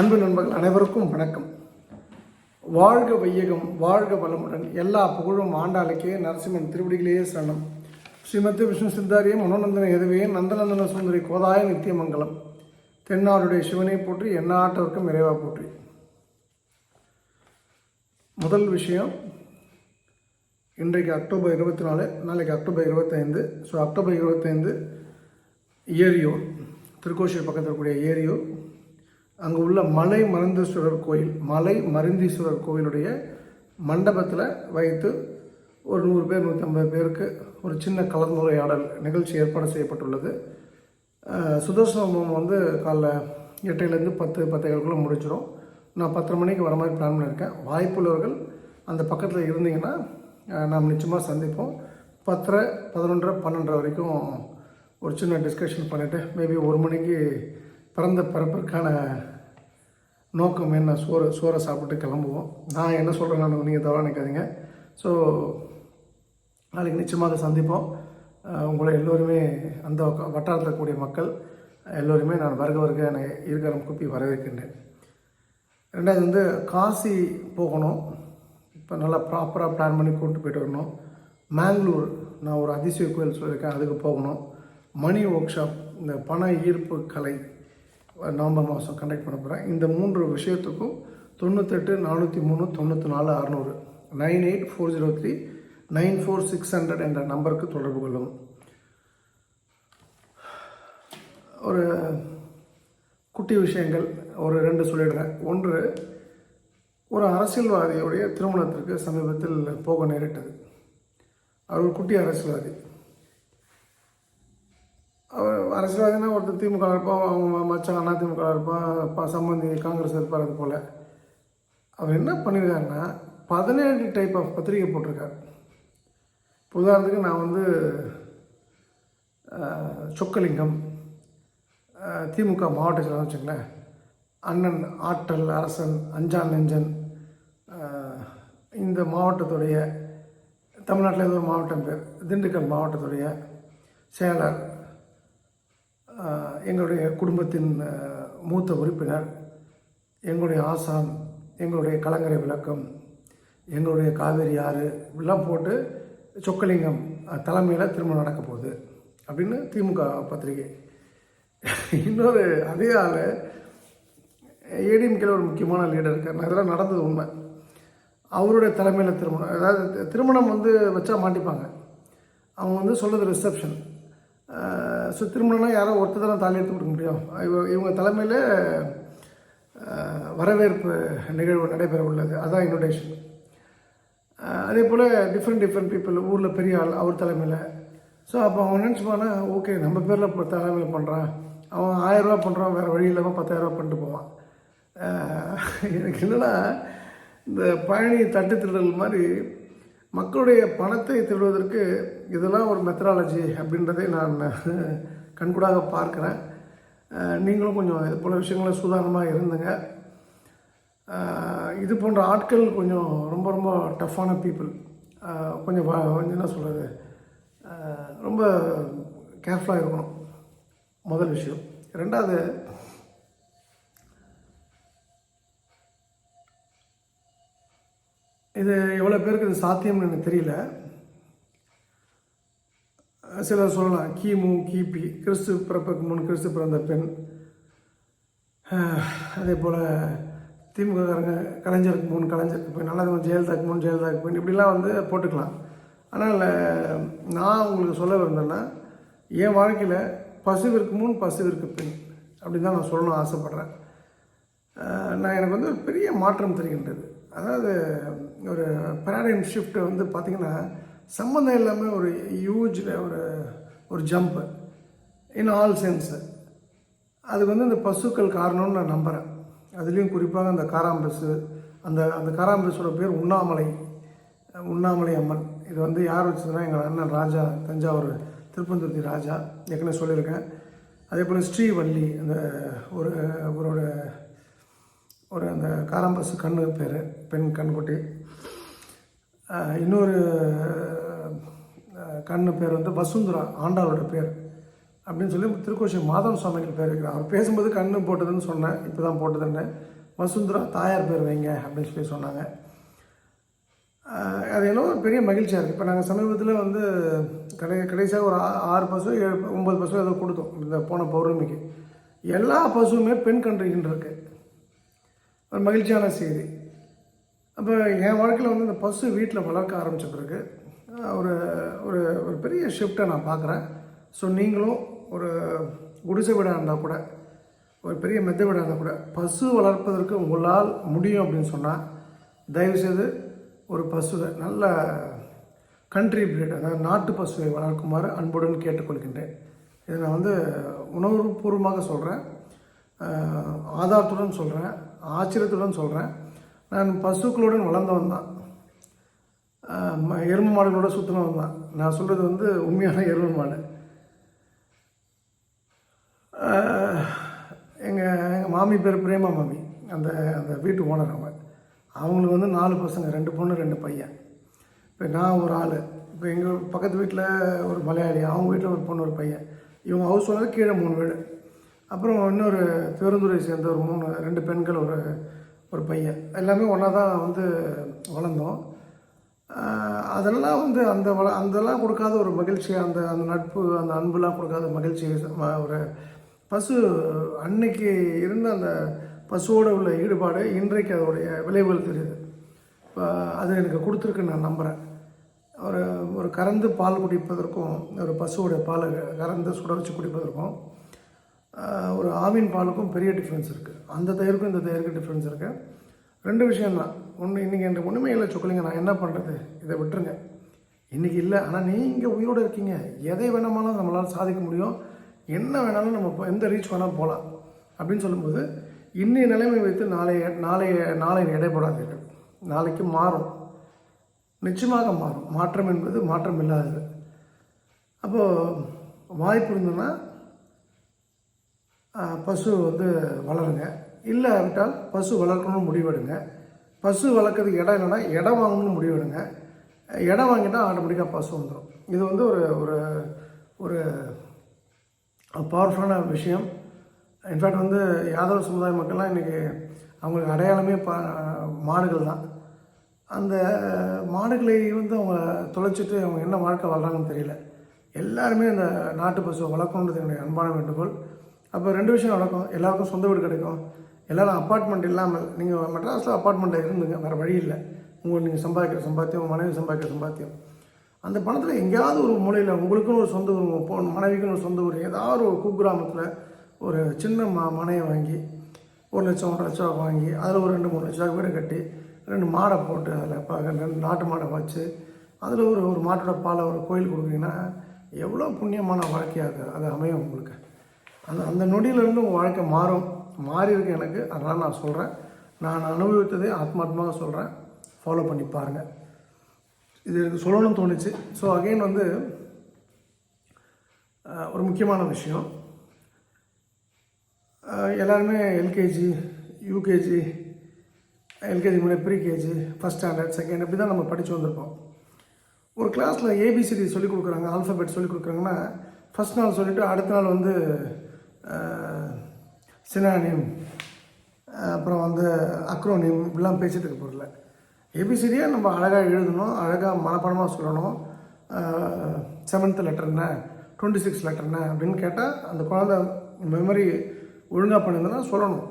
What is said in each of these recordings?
அன்பு நண்பர்கள் அனைவருக்கும் வணக்கம். வாழ்க வையகம் வாழ்க வளமுடன். எல்லா புகழும் ஆண்டாளுக்கே நரசிம்மன் திருவடிகளே சரணம். ஸ்ரீமதி விஷ்ணு சித்தாரிய மனோநந்தன எதுவே நந்தநந்தன சுந்தரி கோதாய நித்தியமங்கலம். தென்னாடுடைய சிவனை போற்றி எண்ணாட்டவர்க்கும் இறைவா போற்றி. முதல் விஷயம் இன்றைக்கு அக்டோபர் இருபத்தி நாலு நாளைக்கு அக்டோபர் இருபத்தைந்து. ஸோ அக்டோபர் இருபத்தைந்து ஏரியூர். திருக்கோஷியூர் பக்கத்தில் இருக்கக்கூடிய ஏரியூர். அங்கே உள்ள மலை மருந்தீஸ்வரர் கோயில் மலை மருந்தீஸ்வரர் கோயிலுடைய மண்டபத்தில் வைத்து ஒரு நூறு பேர் நூற்றம்பது பேருக்கு ஒரு சின்ன கலந்துரையாடல் நிகழ்ச்சி ஏற்பாடு செய்யப்பட்டுள்ளது. அஹ், வந்து காலைல எட்டையிலேருந்து பத்து பத்தைகளுக்குள்ளே முடிச்சிடும் நான் பத்தரை மணிக்கு வர மாதிரி பிளான் பண்ணியிருக்கேன் வாய்ப்புள்ளவர்கள் அந்த பக்கத்தில் இருந்தீங்கன்னா நாம் நிச்சயமாக சந்திப்போம். பத்தரை பதினொன்றரை பன்னெண்டரை வரைக்கும் ஒரு சின்ன டிஸ்கஷன் பண்ணிவிட்டு மேபி ஒரு மணிக்கு பிறந்த பிறப்பிற்கான நோக்கம் என்ன? சோறு சோறை சாப்பிட்டு கிளம்புவோம். நான் என்ன சொல்கிறேன் நீங்கள் தவறாக நினைக்காதீங்க. ஸோ நாளைக்கு நிச்சயமாக சந்திப்போம். உங்களை எல்லோருமே அந்த வட்டாரத்தில் இருக்கக்கூடிய மக்கள் எல்லோருமே நான் வருக வருக என்னை இருக்கரம் கூப்பி வரவேற்கின்றேன். ரெண்டாவது வந்து காசி போகணும். இப்போ நல்லா ப்ராப்பராக பிளான் பண்ணி கூப்பிட்டு போயிட்டு வரணும். மேங்களூர் நான் ஒரு அதிசய கோயில் சொல்லியிருக்கேன் அதுக்கு போகணும். மணி ஒர்க் ஷாப் இந்த பண ஈர்ப்பு கலை நவம்பர் மாதம் கண்டக்ட் பண்ண போகிறேன் இந்த மூன்று விஷயத்துக்கும் தொண்ணூத்தெட்டு நானூற்றி மூணு தொண்ணூற்றி நாலு அறநூறு nine eight four zero three nine four six hundred என்ற நம்பருக்கு தொடர்பு கொள்ளவும். ஒரு குட்டி விஷயங்கள் ஒரு ரெண்டு சொல்லிடுறேன். ஒன்று ஒரு அரசியல்வாதியுடைய திருமணத்திற்கு சமீபத்தில் போக நேரிட்டது. அவர் ஒரு குட்டி அரசியல்வாதி. அரசியல்வாதினா ஒருத்தர் திமுக இருப்பான் அவங்க மச்சான் அண்ணா திமுக இருப்பான் ப சம்பந்தி காங்கிரஸ் இருப்பார் அது போல். அவர் என்ன பண்ணியிருக்காருன்னா பதினேழு டைப் ஆஃப் பத்திரிகை போட்டிருக்காரு. இப்போ உதாரணத்துக்கு நான் வந்து சொக்கலிங்கம் திமுக மாவட்ட செயலாளர் வச்சுங்களேன் அண்ணன் ஆற்றல் அரசன் அஞ்சான் நெஞ்சன் இந்த மாவட்டத்துடைய தமிழ்நாட்டில் ஏதோ ஒரு மாவட்டம் பேர் திண்டுக்கல் மாவட்டத்துடைய செயலர் எங்களுடைய குடும்பத்தின் மூத்த உறுப்பினர் எங்களுடைய ஆசான் எங்களுடைய கலங்கரை விளக்கம் எங்களுடைய காவேரி ஆறு இப்படிலாம் போட்டு சொக்கலிங்கம் தலைமையில் திருமணம் நடக்க போகுது அப்படின்னு திமுக பத்திரிகை. இன்னொரு அதே ஆள் ஏடிஎம்கேல ஒரு முக்கியமான லீடர் இருக்கார். இதெல்லாம் நடந்தது உண்மை. அவருடைய தலைமையில் திருமணம் அதாவது திருமணம் வந்து வச்சா மாட்டிப்பாங்க. அவங்க வந்து சொல்கிறது ரிசப்ஷன் ஸோ திருமணம்னா யாரோ ஒருத்தர் தான் தாலி எடுத்து கொடுக்க முடியும். இவங்க தலைமையில் வரவேற்பு நிகழ்வு நடைபெற உள்ளது. அதுதான் இன்விடேஷன் அதே போல் டிஃப்ரெண்ட் டிஃப்ரெண்ட் பீப்புள் ஊரில் பெரிய ஆள் அவர் தலைமையில். ஸோ அப்போ அவன் நினச்சிப்பானா ஓகே நம்ம பேரில் இப்போ தலைமையில் பண்ணுறான் அவன் ஆயிரரூவா பண்ணுறான் வேறு வழி இல்லாமல் பத்தாயிரரூவா பண்ணிட்டு போவான். எனக்கு என்னென்னா இந்த பழனி தட்டு திருடல் மாதிரி மக்களுடைய பணத்தை திருடுவதற்கு இதெல்லாம் ஒரு மெத்தடாலஜி அப்படின்றதை நான் கண்கூடாக பார்க்குறேன். நீங்களும் கொஞ்சம் இது போல் விஷயங்கள சுதாரணமாக இருந்துங்க. இது போன்ற ஆட்கள் கொஞ்சம் ரொம்ப ரொம்ப டஃப்பான பீப்புள் கொஞ்சம் வ- கொஞ்சம் என்ன சொல்கிறது ரொம்ப கேர்ஃபுல்லாக இருக்கணும். முதல் விஷயம். ரெண்டாவது இது எவ்வளோ பேருக்கு இது சாத்தியம்னு எனக்கு தெரியல. சிலர் சொல்லலாம் கிமு கிபி கிறிஸ்து பிறப்புக்கு முன் கிறிஸ்து பிறந்த பெண். அதே போல் திமுககாரங்க கலைஞருக்கு முன் கலைஞருக்கு பெண் நல்லா ஜெயலலிதாக்கு முன் ஜெயலலிதாக்கு பெண் இப்படிலாம் வந்து போட்டுக்கலாம். ஆனால் நான் உங்களுக்கு சொல்ல விருந்தேன்னா என் வாழ்க்கையில் பசுவிற்கு முன் பசுவிற்கு பெண் அப்படின்னு தான் நான் சொல்லணும்னு ஆசைப்பட்றேன். நான் எனக்கு வந்து ஒரு பெரிய மாற்றம் தெரிகின்றது. அதாவது ஒரு பேரடைம் ஷிஃப்ட்டு வந்து பார்த்திங்கன்னா சம்மந்தம் இல்லாமல் ஒரு ஹியூஜ் ஒரு ஒரு ஜம்ப்பு இன் ஆல் சென்ஸு அதுக்கு வந்து இந்த பசுக்கள் காரணம்னு நான் நம்புகிறேன் அதுலேயும் குறிப்பாக அந்த காராம்பசு அந்த அந்த காராம்பஸோட பேர் உண்ணாமலை உண்ணாமலை அம்மன். இது வந்து யார் வச்சதுன்னா எங்கள் அண்ணன் ராஜா தஞ்சாவூர் திருப்பந்துர்த்தி ராஜா ஏற்கனவே சொல்லியிருக்கேன். அதே போல் ஸ்ரீவள்ளி அந்த ஒரு அவரோட ஒரு அந்த காராம்பசு கண்ணு பேர் பெண் கண்குட்டி. இன்னொரு கண்ணு பேர் வந்து வசுந்தரா ஆண்டாளோட பேர். அப்படின்னு சொல்லி திருக்கோஷி மாதவன் சுவாமிகள் பேர் வைக்கிறார் அவர் பேசும்போது கண்ணு போட்டதுன்னு சொன்னேன் இப்போ தான் போட்டதுன்னு. வசுந்தரா தாயார் பேர் வைங்க அப்படின்னு சொல்லி சொன்னாங்க. அது என்னவோ ஒரு பெரிய மகிழ்ச்சியாக இருக்குது இப்போ நாங்கள் சமீபத்தில் வந்து கடை கடைசியாக ஒரு ஆறு பசு ஏழு ஒம்பது பசு ஏதோ கொடுத்தோம் இந்த போன பௌர்ணமிக்கு. எல்லா பசுவுமே பெண் கன்றுகின்னு இருக்குது ஒரு மகிழ்ச்சியான செய்தி. அப்போ என் வாழ்க்கையில் வந்து இந்த பசு வீட்டில் வளர்க்க ஆரம்பித்த பிறகு ஒரு ஒரு ஒரு பெரிய ஷிஃப்ட்டை நான் பார்க்குறேன் ஸோ நீங்களும் ஒரு குடிசை வீடாக இருந்தால் கூட ஒரு பெரிய மெத்த வீடாக இருந்தால் கூட பசு வளர்ப்பதற்கு உங்களால் முடியும் அப்படின்னு சொன்னால் தயவுசெய்து ஒரு பசுவை நல்ல கண்ட்ரி பிரீட் அதாவது நாட்டு பசுவை வளர்க்குமாறு அன்புடன் கேட்டுக்கொள்கின்றேன். இதை நான் வந்து உணர்வுபூர்வமாக சொல்கிறேன் ஆதாரத்துடன் சொல்கிறேன் ஆச்சரியத்துடன் சொல்கிறேன் நான் பசுக்களுடன் வளர்ந்தவன் தான். ஆஹ் எருமை மாடுகளோட சுற்றினவன் தான். நான் சொல்கிறது வந்து உண்மையான எருமை மாடு. எங்கள் எங்கள் மாமி பேர் பிரேமா மாமி. அந்த அந்த வீட்டு ஓனர் அவங்க அவங்களுக்கு வந்து நாலு பசங்க ரெண்டு பொண்ணு ரெண்டு பையன். இப்போ நான் ஒரு ஆள். இப்போ எங்கள் பக்கத்து வீட்டில் ஒரு மலையாளி அவங்க வீட்டில் ஒரு பொண்ணு ஒரு பையன். இவங்க ஹவுஸ் ஓனர் கீழே மூணு வீடு. அப்புறம் இன்னொரு பெருந்துறை சேர்ந்த ஒரு மூணு ரெண்டு பெண்கள் ஒரு ஒரு பையன். எல்லாமே ஒன்றா தான் வந்து வளர்ந்தோம். அதெல்லாம் வந்து அந்த வள அதெல்லாம் கொடுக்காத ஒரு மகிழ்ச்சி அந்த அந்த நட்பு அந்த அன்புலாம் கொடுக்காத மகிழ்ச்சி ஒரு பசு அன்னைக்கு இருந்த அந்த பசுவோட உள்ள ஈடுபாடு இன்றைக்கு அதோடைய விளைவுகள் தெரியுது. இப்போ அது எனக்கு கொடுத்துருக்குன்னு நான் நம்புகிறேன் ஒரு ஒரு கறந்து பால் குடிப்பதற்கும் ஒரு பசுவோடைய பாலை கறந்து சுட வச்சு குடிப்பதற்கும் ஒரு ஆவின் பாலுக்கும் பெரிய டிஃப்ரென்ஸ் இருக்குது அந்த தயிருக்கும் இந்த தயிருக்கும் டிஃப்ரென்ஸ் இருக்குது ரெண்டு விஷயம்தான். ஒன்று இன்றைக்கி எனக்கு ஒன்றுமே இல்லை சொக்கலிங்க நான் என்ன பண்ணுறது இதை விட்டுருங்க. இன்றைக்கி இல்லை ஆனால் நீங்கள் உயிரோடு இருக்கீங்க. எதை வேணாமாலும் நம்மளால் சாதிக்க முடியும். என்ன வேணாலும் நம்ம எந்த ரீச் வேணாலும் போகலாம் அப்படின்னு சொல்லும்போது இன்றைய நிலைமை வைத்து நாளைய நாளைய நாளை எடைபடாதீர்கள் நாளைக்கு மாறும். நிச்சயமாக மாறும். மாற்றம் என்பது மாற்றம் இல்லாதது. அப்போது வாய்ப்பு இருந்ததுன்னா பசு வந்து வளருங்க. இல்லை விட்டால் பசு வளர்க்கணும்னு முடிவெடுங்க. பசு வளர்க்குறதுக்கு இடம் இல்லைன்னா இடம் வாங்கணும்னு முடிவெடுங்க. இடம் வாங்கிட்டால் ஆட்டோமேட்டிக்காக பசு வந்துடும் இது வந்து ஒரு ஒரு ஒரு பவர்ஃபுல்லான விஷயம். இன்ஃபேக்ட் வந்து யாதவ சமுதாய மக்கள்லாம் இன்றைக்கி அவங்களுக்கு அடையாளமே பா மாடுகள் தான். அந்த மாடுகளை வந்து அவங்க தொலைச்சிட்டு அவங்க என்ன வாழ்க்கை வாழ்கிறாங்கன்னு தெரியல. எல்லாருமே அந்த நாட்டு பசுவை வளர்க்கணுன்றது என்னுடைய அன்பான வேண்டுகோள். அப்போ ரெண்டு விஷயம் நடக்கும். எல்லாருக்கும் சொந்த வீடு கிடைக்கும். எல்லாரும் அப்பார்ட்மெண்ட் இல்லாமல் நீங்கள் மெட்ராஸில் அப்பார்ட்மெண்ட்டில் இருந்துங்க. வேறு வழி இல்லை. உங்கள் நீங்கள் சம்பாதிக்கிற சம்பாத்தியம் உங்கள் மனைவி சம்பாதிக்கிற சம்பாத்தியம். அந்த பணத்தில் எங்கேயாவது ஒரு மூலையில் உங்களுக்குன்னு ஒரு சொந்த ஊர் போ மனைவிக்குன்னு ஒரு சொந்த ஊர். ஏதாவது ஒரு குக்கிராமத்தில் ஒரு சின்ன ம மனையை வாங்கி ஒரு லட்சம் ஒன்றரை லட்சம் வாங்கி அதில் ஒரு ரெண்டு மூணு லட்சம் வீடு கட்டி ரெண்டு மாடை போட்டு அதில் இப்போ ரெண்டு நாட்டு மாடை வச்சு அதில் ஒரு ஒரு மாட்டோட பாலை ஒரு கோயில் கொடுக்குறீங்கன்னா எவ்வளோ புண்ணியமான வாழ்க்கையாக அது அமையும் உங்களுக்கு. அந்த அந்த நொடியிலேருந்து உங்கள் வாழ்க்கை மாறும். மாறி இருக்கு எனக்கு. அதனால் நான் சொல்கிறேன் நான் அனுபவித்ததை ஆத்மாத்மாக சொல்கிறேன் ஃபாலோ பண்ணி பாருங்கள் இது எனக்கு சொல்லணும்னு தோணுச்சு. ஸோ அகைன் வந்து ஒரு முக்கியமான விஷயம். எல்லாருமே எல்கேஜி யூகேஜி எல்கேஜி முன்னாடி pre KG first standard second இப்படி தான் நம்ம படித்து வந்திருப்போம். ஒரு கிளாஸில் ஏபிசிடி சொல்லிக் கொடுக்குறாங்க ஆல்ஃபபெட் சொல்லிக் கொடுக்குறாங்கன்னா ஃபஸ்ட் நாள் சொல்லிவிட்டு அடுத்த நாள் வந்து சினானிம் அப்புறம் வந்து அக்ரோனிம் இப்படிலாம் பேசிகிட்டு இருக்க போகிறல ஏபிசிடியாக நம்ம அழகாக எழுதணும் அழகாக மனப்பாடமாக சொல்லணும். செவன்த் லெட்டர் என்ன டுவெண்ட்டி சிக்ஸ் லெட்டர் என்ன அப்படின்னு கேட்டால் அந்த குழந்தை மெமரி ஒழுங்காக பண்ணுதுன்னா சொல்லணும்.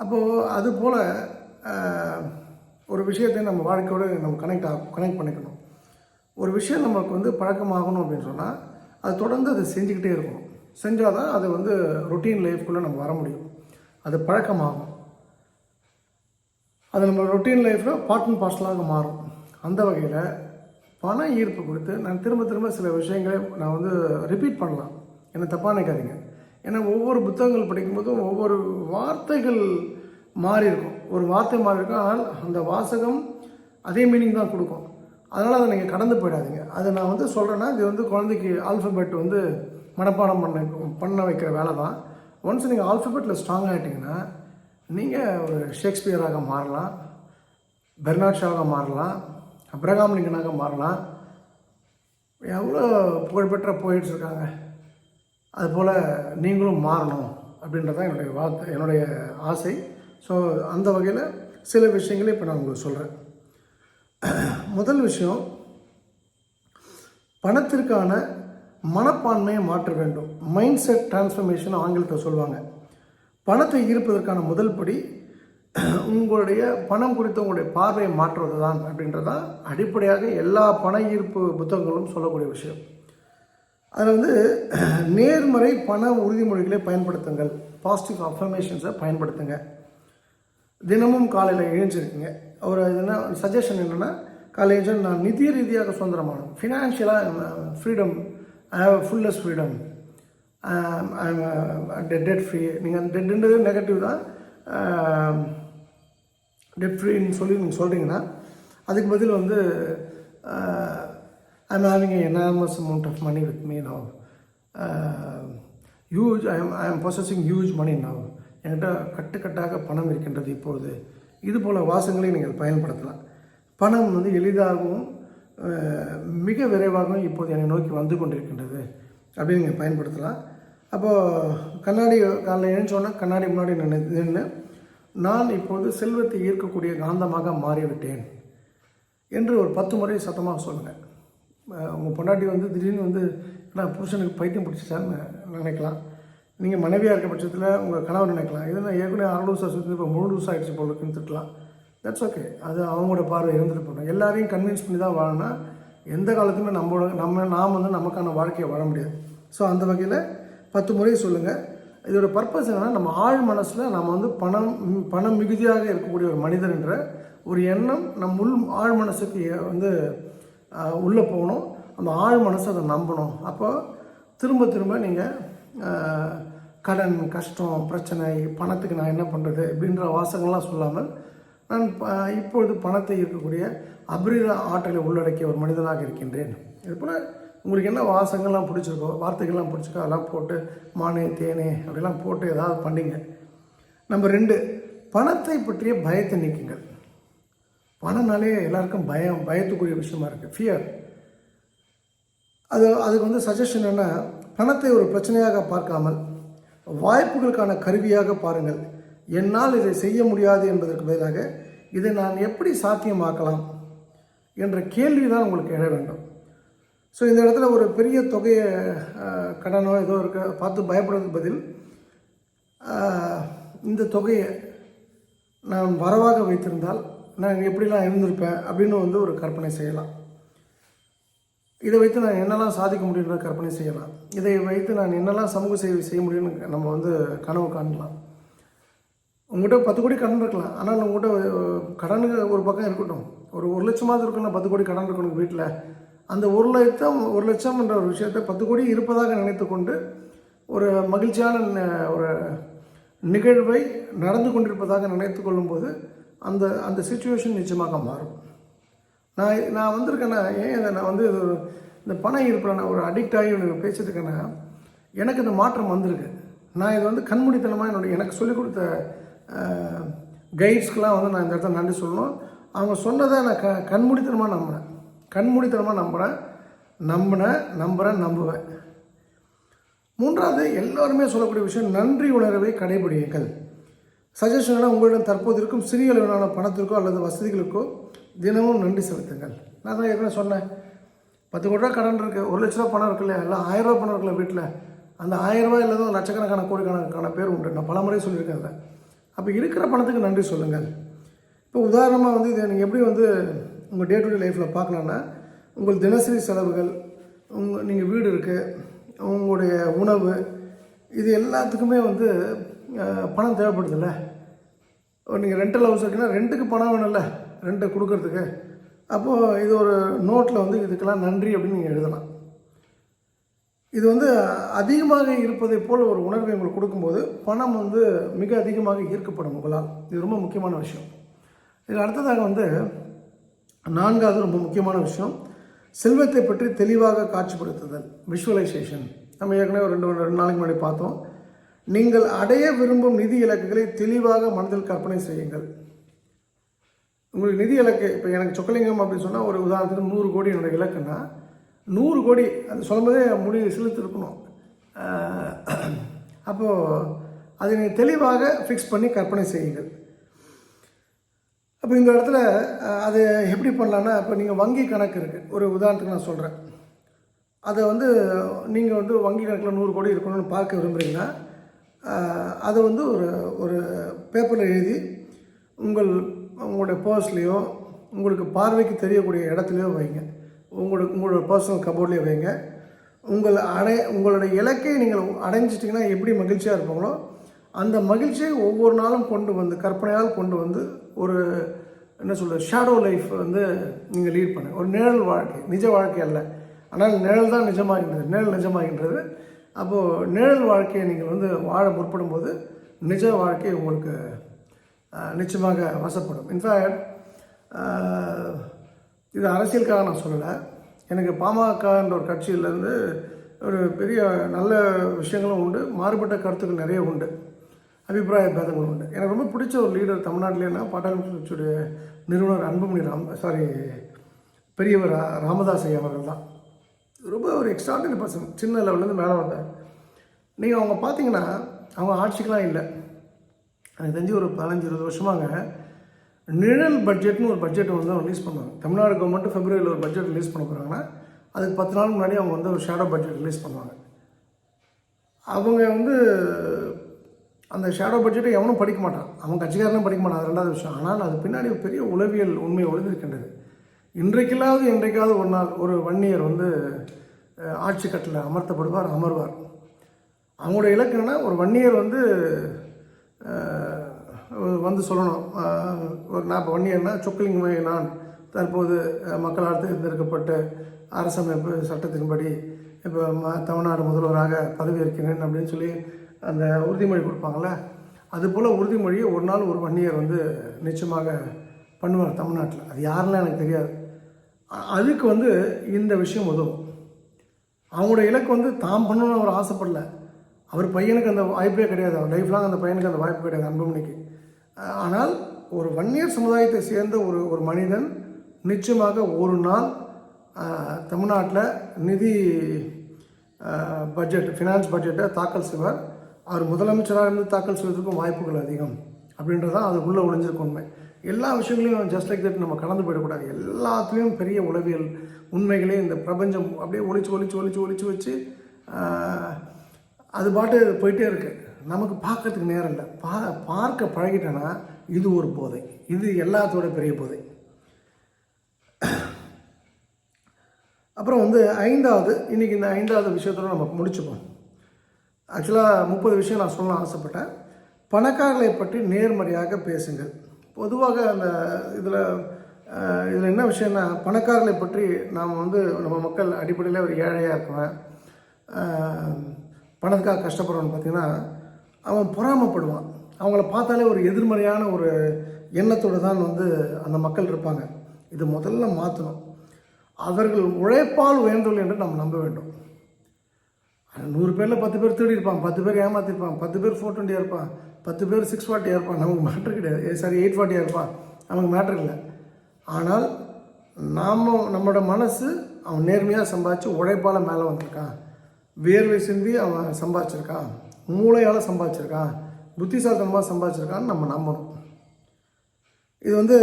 அப்போது அது போல் ஒரு விஷயத்தை நம்ம வாழ்க்கையோடு நம்ம கனெக்ட் ஆகும் கனெக்ட் பண்ணிக்கணும். ஒரு விஷயம் நமக்கு வந்து பழக்கமாகணும் அப்படின்னு சொன்னால் அது தொடர்ந்து அதை செஞ்சுக்கிட்டே இருக்கணும் செஞ்சால் தான் அது வந்து ரொட்டீன் லைஃப்குள்ளே நம்ம வர முடியும். அது பழக்கமாகும். அது நம்ம ரொட்டீன் லைஃப்பில் பார்ட் அண்ட் பார்சலாக மாறும். அந்த வகையில் பண ஈர்ப்பு கொடுத்து நான் திரும்ப திரும்ப சில விஷயங்களை நான் வந்து ரிப்பீட் பண்ணலாம். என்ன தப்பாக நினைக்காதீங்க. ஏன்னா ஒவ்வொரு புத்தகங்கள் படிக்கும்போதும் ஒவ்வொரு வார்த்தைகள் மாறி இருக்கும். ஒரு வார்த்தை மாறி இருக்கும் ஆனால் அந்த வாசகம் அதே மீனிங் தான் கொடுக்கும். அதனால் அதை நீங்கள் கடந்து போயிடாதீங்க. அது நான் வந்து சொல்கிறேன்னா இது வந்து குழந்தைக்கு ஆல்ஃபபெட் வந்து மனப்பாடம் பண்ண பண்ண வைக்கிற வேலை தான். ஒன்ஸ் நீங்கள் ஆல்ஃபபெட்டில் ஸ்ட்ராங் ஆகிட்டிங்கன்னா நீங்கள் ஒரு ஷேக்ஸ்பியராக மாறலாம் பெர்னாட் ஷாவாக மாறலாம் அப்ரகாம் லிங்கனாக மாறலாம். எவ்வளோ புகழ்பெற்ற போயிட்ஸ் இருக்காங்க. அதுபோல் நீங்களும் மாறணும் அப்படின்றது தான் என்னுடைய வார்த்தை என்னுடைய ஆசை. ஸோ அந்த வகையில் சில விஷயங்களை இப்போ நான் உங்களுக்கு சொல்கிறேன் முதல் விஷயம் பணத்திற்கான மனப்பான்மையை மாற்ற வேண்டும். மைண்ட் செட் டிரான்ஸ்ஃபர்மேஷன் ஆங்கிலத்தில் சொல்லுவாங்க. பணத்தை ஈர்ப்பதற்கான முதல் படி உங்களுடைய பணம் குறித்த உங்களுடைய பார்வையை மாற்றுவது தான் அப்படின்றதான் அடிப்படையாக எல்லா பண ஈர்ப்பு புத்தகங்களும் சொல்லக்கூடிய விஷயம். அதில் வந்து நேர்மறை பண உறுதிமொழிகளை பயன்படுத்துங்கள். பாசிட்டிவ் அஃபர்மேஷன்ஸை பயன்படுத்துங்க. தினமும் காலையில் எழுந்திருக்கீங்க. ஒரு என்ன சஜஷன் என்னென்னா காலேஜும் நான் நிதி ரீதியாக சுதந்திரமானோம் ஃபினான்ஷியலாக freedom I have fullest freedom debt free நீங்கள் டெட்டுன்றது நெகட்டிவ் தான் um, டெட் ஃப்ரீன்னு சொல்லி நீங்கள் சொல்கிறீங்கன்னா அதுக்கு பதில் வந்து I I'm having enormous amount of money with me now huge I am I am processing huge money now என்கிட்ட கட்டுக்கட்டாக பணம் இருக்கின்றது இப்போது இது போல் வாசங்களை நீங்கள் பயன்படுத்தலாம். பணம் வந்து எளிதாகவும் மிக விரைவாகவும் இப்போது என்னை நோக்கி வந்து கொண்டிருக்கின்றது. அப்படின்னு நீங்கள் பயன்படுத்தலாம். அப்போது கண்ணாடி காலையில் எழுந்தோன்னா கண்ணாடி முன்னாடி நின்று நின்று நான் இப்போது செல்வத்தை ஈர்க்கக்கூடிய காந்தமாக மாறிவிட்டேன் என்று ஒரு பத்து முறை சத்தமாக சொல்லுங்கள் உங்கள் பொண்டாட்டி வந்து திடீர்னு வந்து நான் புருஷனுக்கு பைத்தியம் பிடிச்சிச்சான்னு நினைக்கலாம். நீங்கள் மனைவியாக இருக்க பட்சத்தில் உங்கள் கணவர் நினைக்கலாம். இது நான் ஏற்கனவே ஆறு லூஸ் ஆச்சு இப்போ மூணு லூஸ் ஆகிடுச்சு போல இருக்குன்னு திட்டலாம். தட்ஸ் ஓகே அது அவங்களோட பார்வை இருந்துட்டு போகணும். எல்லாரையும் கன்வின்ஸ் பண்ணி தான் வாழனா எந்த காலத்துமே நம்மளோட நம்ம நாம் வந்து நமக்கான வாழ்க்கையை வாழ முடியாது. ஸோ அந்த வகையில் பத்து முறை சொல்லுங்கள் இதோட பர்பஸ் என்னென்னா நம்ம ஆழ் மனசில் நம்ம வந்து பணம் பணம் மிகுதியாக இருக்கக்கூடிய ஒரு மனிதர்ன்ற ஒரு எண்ணம் நம் உள் ஆழ் மனசுக்கு வந்து உள்ளே போகணும். அந்த ஆழ் மனசை அதை நம்பணும். அப்போ திரும்ப திரும்ப நீங்கள் கடன் கஷ்டம் பிரச்சனை பணத்துக்கு நான் என்ன பண்ணுறது அப்படின்ற வாசகங்கள்லாம் சொல்லாமல் நான் இப்பொழுது பணத்தை இருக்கக்கூடிய அபரித ஆற்றலை உள்ளடக்கிய ஒரு மனிதனாக இருக்கின்றேன். இது போல் உங்களுக்கு என்ன வாசகங்கள்லாம் பிடிச்சிருக்கோ வார்த்தைகள்லாம் பிடிச்சிருக்கோ அதெல்லாம் போட்டு மானே தேனே அப்படிலாம் போட்டு ஏதாவது பண்ணிங்க. நம்பர் ரெண்டு பணத்தை பற்றிய பயத்தை நீக்குங்கள். பணம்னாலே எல்லாருக்கும் பயம் பயத்துக்குரிய விஷயமா இருக்குது ஃபியர் அது அதுக்கு வந்து சஜஷன் என்ன பணத்தை ஒரு பிரச்சனையாக பார்க்காமல் வாய்ப்புகளுக்கான கருவியாக பாருங்கள். என்னால் இதை செய்ய முடியாது என்பதற்கு பதிலாக இதை நான் எப்படி சாத்தியமாக்கலாம் என்ற கேள்வி தான் உங்களுக்கு எழ வேண்டும். ஸோ இந்த இடத்துல ஒரு பெரிய தொகையை கடனோ ஏதோ இருக்க பார்த்து பயப்படுறதுக்கு பதில் இந்த தொகையை நான் வரவாக வைத்திருந்தால் நான் எப்படிலாம் இருந்திருப்பேன் அப்படின்னு வந்து ஒரு கற்பனை செய்யலாம். இதை வைத்து நான் என்னெல்லாம் சாதிக்க முடியுன்ற கற்பனை செய்யலாம். இதை வைத்து நான் என்னெல்லாம் சமூக சேவை செய்ய முடியும்னு நம்ம வந்து கனவு காணலாம். உங்கள்கிட்ட பத்து கோடி கடன் இருக்கலாம். ஆனால் உங்கள்கிட்ட அஹ், கடனுக்கு ஒரு பக்கம் இருக்கட்டும். ஒரு ஒரு லட்சமாவது இருக்கணும் பத்து கோடி கடன் இருக்கணும் வீட்டில். அந்த ஒரு லட்சம் ஒரு லட்சம் என்ற ஒரு விஷயத்தை பத்து கோடி இருப்பதாக நினைத்து கொண்டு ஒரு மகிழ்ச்சியான ஒரு நிகழ்வை நடந்து கொண்டிருப்பதாக நினைத்து கொள்ளும்போது அந்த அந்த சுச்சுவேஷன் நிச்சயமாக மாறும். நான் நான் வந்திருக்கேன்னா ஏன் இதை நான் வந்து இது ஒரு இந்த பணம் இருப்பில் நான் ஒரு அடிக்ட் ஆகி உனக்கு பேசிட்டுருக்கேன்னா எனக்கு இந்த மாற்றம் வந்திருக்கு. நான் இதை வந்து கண்மூடித்தனமாக என்னுடைய எனக்கு சொல்லிக் கொடுத்த கைட்ஸ்க்கெலாம் வந்து நான் இந்த இடத்துல நன்றி சொல்லணும். அவங்க சொன்னதை நான் க கண்மூடித்தனமாக நம்பினேன் கண்மூடித்தனமாக நம்புகிறேன் நம்பினேன் நம்புகிறேன் நம்புவேன். மூன்றாவது எல்லோருமே சொல்லக்கூடிய விஷயம் நன்றி உணர்வை கடைபிடியுங்கள். சஜஷனாக உங்களிடம் தற்போது இருக்கும் சிறிய அளவிலான பணத்திற்கோ அல்லது வசதிகளுக்கோ தினமும் நன்றி செலுத்துங்கள். நான் தான் ஏற்கனவே சொன்னேன். பத்து கோடி ரூபா கடன் இருக்குது ஒரு லட்ச ரூபா பணம் இருக்குல்ல? எல்லாம் ஆயிரம் ரூபா பணம் இருக்குல்ல வீட்டில் அந்த ஆயிரம் ரூபாய் இல்லாத லட்சக்கணக்கான கோடிக்கணக்கான பேர் உண்டு. நான் பல முறை சொல்லியிருக்கேன் அதை. அப்போ இருக்கிற பணத்துக்கு நன்றி சொல்லுங்கள். இப்போ உதாரணமாக வந்து இதை நீங்கள் எப்படி வந்து உங்கள் டே டு டே லைஃப்பில் பார்க்கலான்னா உங்கள் தினசரி செலவுகள் உங்கள் நீங்கள் வீடு இருக்குது உங்களுடைய உணவு இது எல்லாத்துக்குமே வந்து பணம் தேவைப்படுதுல்ல? நீங்கள் ரெண்டல் ஹவுஸ் இருக்குன்னா ரெண்டுக்கு பணம் வேணும்ல? ரெண்டை கொடுக்கறதுக்கு. அப்போது இது ஒரு நோட்டில் வந்து இதுக்கெல்லாம் நன்றி அப்படின்னு நீங்கள் எழுதலாம். இது வந்து அதிகமாக இருப்பதை போல் ஒரு உணர்வை உங்களுக்கு கொடுக்கும்போது பணம் வந்து மிக அதிகமாக ஈர்க்கப்படும் உங்களால். இது ரொம்ப முக்கியமான விஷயம். இதில் அடுத்ததாக வந்து நான்காவது ரொம்ப முக்கியமான விஷயம். செல்வத்தை பற்றி தெளிவாக காட்சிப்படுத்துதல் விஷுவலைசேஷன் நம்ம ஏற்கனவே ரெண்டு ரெண்டு நாளைக்கு முன்னாடி பார்த்தோம். நீங்கள் அடைய விரும்பும் நிதி இலக்குகளை தெளிவாக மனதில் கற்பனை செய்யுங்கள். உங்களுக்கு நிதி இலக்கு இப்போ எனக்கு சொக்கலிங்கம் அப்படின்னு சொன்னால் ஒரு உதாரணத்துக்கு நூறு கோடி என்னோடய இலக்குன்னா நூறு கோடி அது சொல்லும்போதே முடி செலுத்திருக்கணும் அப்போது அதை நீங்கள் தெளிவாக ஃபிக்ஸ் பண்ணி கற்பனை செய்யுங்கள். அப்போ இந்த இடத்துல அது எப்படி பண்ணலான்னா இப்போ நீங்கள் வங்கி கணக்கு இருக்குது ஒரு உதாரணத்துக்கு நான் சொல்கிறேன் அதை வந்து நீங்கள் வந்து வங்கி கணக்கில் நூறு கோடி இருக்கணும்னு பார்க்க விரும்புகிறீங்கன்னா அதை வந்து ஒரு ஒரு பேப்பரில் எழுதி உங்கள் உங்களுடைய பர்ஸ்லேயோ உங்களுக்கு பார்வைக்கு தெரியக்கூடிய இடத்துலையோ வைங்க. உங்களோட உங்களோட பர்சனல் கபோர்ட்லேயோ வைங்க. உங்கள் அடை உங்களுடைய இலக்கை நீங்கள் அடைஞ்சிட்டிங்கன்னா எப்படி மகிழ்ச்சியாக இருப்பாங்களோ அந்த மகிழ்ச்சியை ஒவ்வொரு நாளும் கொண்டு வந்து கற்பனையால் கொண்டு வந்து ஒரு என்ன சொல்கிறது ஷேடோ லைஃப் வந்து நீங்கள் லீட் பண்ண ஒரு நிழல் வாழ்க்கை நிஜ வாழ்க்கை அல்ல. ஆனால் நிழல் தான் நிஜமாகின்றது நிழல் நிஜமாகின்றது. அப்போது நிழல் வாழ்க்கையை நீங்கள் வந்து வாழ முற்படும் போது நிஜ வாழ்க்கை உங்களுக்கு நிச்சயமாக வசப்படும். இன்ஃபேக்ட் இது அரசியலுக்காக நான் சொல்லலை. எனக்கு பாமகன்ற ஒரு கட்சியிலேருந்து ஒரு பெரிய நல்ல விஷயங்களும் உண்டு. மாறுபட்ட கருத்துக்கள் நிறைய உண்டு. அபிப்பிராய பேதங்கள் உண்டு. எனக்கு ரொம்ப பிடிச்ச ஒரு லீடர் தமிழ்நாட்டிலேன்னா பாட்டாளி கட்சியுடைய நிறுவனர் அன்புமணி ராம் சாரி பெரியவர் ராமதாஸ் ஐயா அவர்கள் தான். ரொம்ப ஒரு எக்ஸ்ட்ராடினரி பர்சன் சின்ன லெவல்லேருந்து மேலே வந்தார். நீங்கள் அவங்க பார்த்தீங்கன்னா அவங்க ஆட்சிக்கெலாம் இல்லை. எனக்கு தெரிஞ்சு ஒரு பதினஞ்சு இருபது வருஷமாங்க நிழல் பட்ஜெட்னு ஒரு பட்ஜெட் வந்து அவங்க ரிலீஸ் பண்ணுவாங்க. தமிழ்நாடு கவர்மெண்ட் ஃபெப்ரவரியில் ஒரு பட்ஜெட் ரிலீஸ் பண்ண போகிறாங்கன்னா அதுக்கு பத்து நாள் முன்னாடி அவங்க வந்து ஒரு ஷேடோ பட்ஜெட் ரிலீஸ் பண்ணுவாங்க. அவங்க வந்து அந்த ஷேடோ பட்ஜெட்டை எவனும் படிக்க மாட்டான். அவன் கட்சிக்காரனும் படிக்க மாட்டான் அது ரெண்டாவது விஷயம். ஆனால் அது பின்னாடி ஒரு பெரிய உளவியல் உண்மை ஒளிந்திருக்கின்றது. இன்றைக்கில்லாவது இன்றைக்காவது ஒரு நாள் ஒரு வன்னியர் வந்து ஆட்சி கட்டில் அமர்த்தப்படுவார் அமர்வார். அவங்களோட இலக்கு ஒரு வன்னியர் வந்து வந்து சொல்லணும். ஒரு நான் இப்போ வன்னியர்னா சொக்கலிங்கமே நான் தற்போது மக்களால் தேர்ந்தெடுக்கப்பட்ட அரசமைப்பு சட்டத்தின்படி இப்போ ம தமிழ்நாடு முதல்வராக பதவியேற்கிறேன் அப்படின்னு சொல்லி அந்த உறுதிமொழி கொடுப்பாங்கள்ல அதுபோல் உறுதிமொழியை ஒரு நாள் ஒரு வன்னியர் வந்து நிச்சயமாக பண்ணுவார் தமிழ்நாட்டில். அது யாருன்னு எனக்கு தெரியாது. அதுக்கு வந்து இந்த விஷயம் உதவும். அவங்களோட இலக்கு வந்து தாம் பண்ணணும்னு அவர் ஆசைப்படல. அவர் பையனுக்கு அந்த வாய்ப்பே கிடையாது. அவர் லைஃப் லாங் அந்த பையனுக்கு அந்த வாய்ப்பு கிடையாது அன்புமணிக்கு ஆனால் ஒரு வன்னியர் சமுதாயத்தை சேர்ந்த ஒரு ஒரு மனிதன் நிச்சயமாக ஒரு நாள் தமிழ்நாட்டில் நிதி பட்ஜெட் ஃபினான்ஸ் பட்ஜெட்டை தாக்கல் செய்வார். அவர் முதலமைச்சராக இருந்து தாக்கல் செய்வதற்கும் வாய்ப்புகள் அதிகம். அப்படின்றதான் உள்ளே ஒழிஞ்சிருக்கும் உண்மை. எல்லா விஷயங்களையும் ஜஸ்ட் லைக் தட் நம்ம கடந்து போயிடக்கூடாது. எல்லாத்துலேயும் பெரிய உளவியல் உண்மைகளே இந்த பிரபஞ்சம் அப்படியே ஒழிச்சு ஒழிச்சு ஒழிச்சு ஒழிச்சு வச்சு அது பாட்டு போயிட்டே இருக்கு. நமக்கு பார்க்கறதுக்கு நேரம் இல்லை. பா பார்க்க பழகிட்டேன்னா இது ஒரு போதை. இது எல்லாத்தோட பெரிய போதை. அப்புறம் வந்து ஐந்தாவது இன்றைக்கி இந்த ஐந்தாவது விஷயத்தோட நம்ம முடிச்சுப்போம். ஆக்சுவலாக முப்பது விஷயம் நான் சொல்ல ஆசைப்பட்டேன். பணக்காரர்களை பற்றி நேர்மறையாக பேசுங்கள். பொதுவாக அந்த இதில் இதில் என்ன விஷயம்னா பணக்காரர்களை பற்றி நாம் வந்து நம்ம மக்கள் அடிப்படையில் ஒரு ஏழையாக இருக்குவேன் பணத்துக்காக கஷ்டப்படுறவன் பார்த்திங்கன்னா அவன் பொறாமைப்படுவான். அவங்கள பார்த்தாலே ஒரு எதிர்மறையான ஒரு எண்ணத்தோடு தான் வந்து அந்த மக்கள் இருப்பாங்க. இது முதல்ல மாற்றணும் அவர்கள் உழைப்பால் உயர்ந்தவர்கள் என்று நாம் நம்ப வேண்டும். நூறு பேரில் பத்து பேர் திருடி இருப்பான். பத்து பேர் ஏமாற்றிருப்பான் பத்து பேர் ஃபோர் டுவெண்ட்டியாக இருப்பான். பத்து பேர் சிக்ஸ் ஃபார்ட்டியாக இருப்பான். நமக்கு மேட்ரு கிடையாது. சாரி எயிட் ஃபார்ட்டியாக இருப்பான். நமக்கு மேட்ரு இல்லை. ஆனால் நாம் நம்மளோட மனசு அவன் நேர்மையாக சம்பாதிச்சு உழைப்பால் மேலே வந்திருக்கான். வேர்வை சிந்தி அவன் சம்பாதிச்சிருக்கான் மூளையால் சம்பாதிச்சிருக்கான் புத்திசாலித்தனமாக சம்பாதிச்சிருக்கான்னு நம்ம நம்பணும். இது வந்து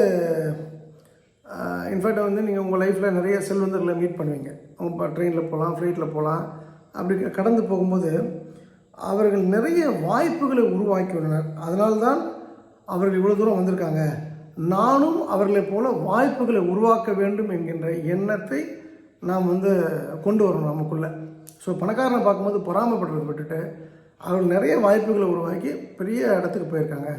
இன்ஃபேக்ட் வந்து நீங்கள் உங்கள் லைஃப்பில் நிறைய செல்வந்தர்களை மீட் பண்ணுவீங்க. அவங்க ட்ரெயினில் போகலாம் ஃப்ளைட்டில் போகலாம் அப்படி கடந்து போகும்போது அவர்கள் நிறைய வாய்ப்புகளை உருவாக்கி உள்ளனர் அதனால்தான் அவர்கள் இவ்வளோ தூரம் வந்திருக்காங்க. நானும் அவர்களைப் போல வாய்ப்புகளை உருவாக்க வேண்டும் என்கின்ற எண்ணத்தை நாம் வந்து கொண்டு வரணும் நமக்குள்ளே. ஸோ பணக்காரனை பார்க்கும்போது பொறாமைப்படுறதை விட்டுட்டு அவர்கள் நிறைய வாய்ப்புகளை உருவாக்கி பெரிய இடத்துக்கு போயிருக்காங்க.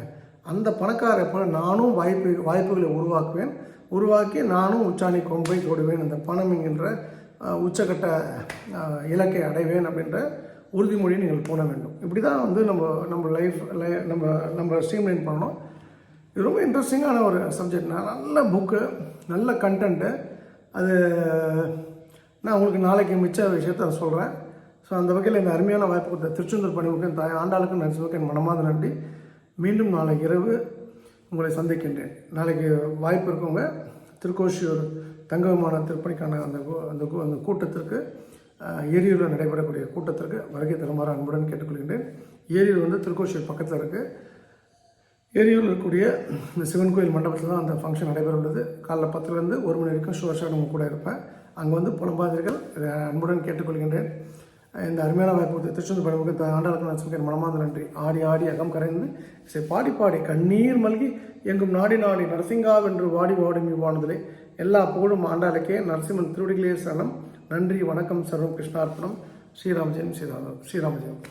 அந்த பணக்காரை போல நானும் வாய்ப்பு வாய்ப்புகளை உருவாக்குவேன். உருவாக்கி நானும் உச்சாணி கொம்பை தொடுவேன். அந்த பணம் என்கின்ற உச்சக்கட்ட இலக்கை அடைவேன் அப்படின்ற உறுதிமொழியை நீங்கள் போட வேண்டும். இப்படி தான் வந்து நம்ம நம்ம லைஃப் நம்ம நம்ம ஸ்ட்ரீம்லைன் பண்ணணும். இது ரொம்ப இன்ட்ரெஸ்டிங்கான ஒரு சப்ஜெக்ட் நல்ல புக்கு நல்ல கண்டென்ட்டு அது நான் உங்களுக்கு நாளைக்கு மிச்ச விஷயத்த சொல்கிறேன் ஸோ அந்த வகையில் இந்த அருமையான வாய்ப்பு கொடுத்த திருச்செந்தூர் பணிவுக்கும் தாய் ஆண்டாளுக்கும் நடிச்சதுக்கு என் மனமாத நன்றி. மீண்டும் நாளை இரவு உங்களை சந்திக்கின்றேன். நாளைக்கு வாய்ப்பு இருக்கவங்க திருக்கோஷியூர் தங்க விமான திருப்பணிக்கான அந்த அந்த அந்த கூட்டத்திற்கு ஏரியூரில் நடைபெறக்கூடிய கூட்டத்திற்கு வருகை தருமாறு அன்புடன் கேட்டுக்கொள்கின்றேன். ஏரியூர் வந்து திருக்கோஷியூர் பக்கத்தில் இருக்குது ஏரியூரில் இருக்கக்கூடிய இந்த சிவன் கோயில் மண்டபத்தில் தான் அந்த ஃபங்க்ஷன் நடைபெற உள்ளது. காலைல பத்துலேருந்து ஒரு மணி வரைக்கும் ஷுவர்ஷாக நம்ம கூட இருப்பேன். அங்கே வந்து புலம்பாதீர்கள் அன்புடன் கேட்டுக்கொள்கின்றேன். இந்த அருமையான வாய்ப்பு திருச்செந்தூர் படமுக்கு ஆண்டாளுக்கு நரசிம்மன் மனமார்ந்த நன்றி. ஆடி ஆடி அகம் கரைந்து சரி பாடி பாடி கண்ணீர் மல்கி எங்கும் நாடி நாடி நரசிங்காவென்று வாடி வாடி வானதிலே எல்லா புகழும் ஆண்டாளுக்கே. நரசிம்மன் திருவடிகளே சரணம். நன்றி வணக்கம் சர்வம் கிருஷ்ணார்ப்பணம். ஸ்ரீராமஜெயம் ஸ்ரீராம ஸ்ரீராமஜெயம்.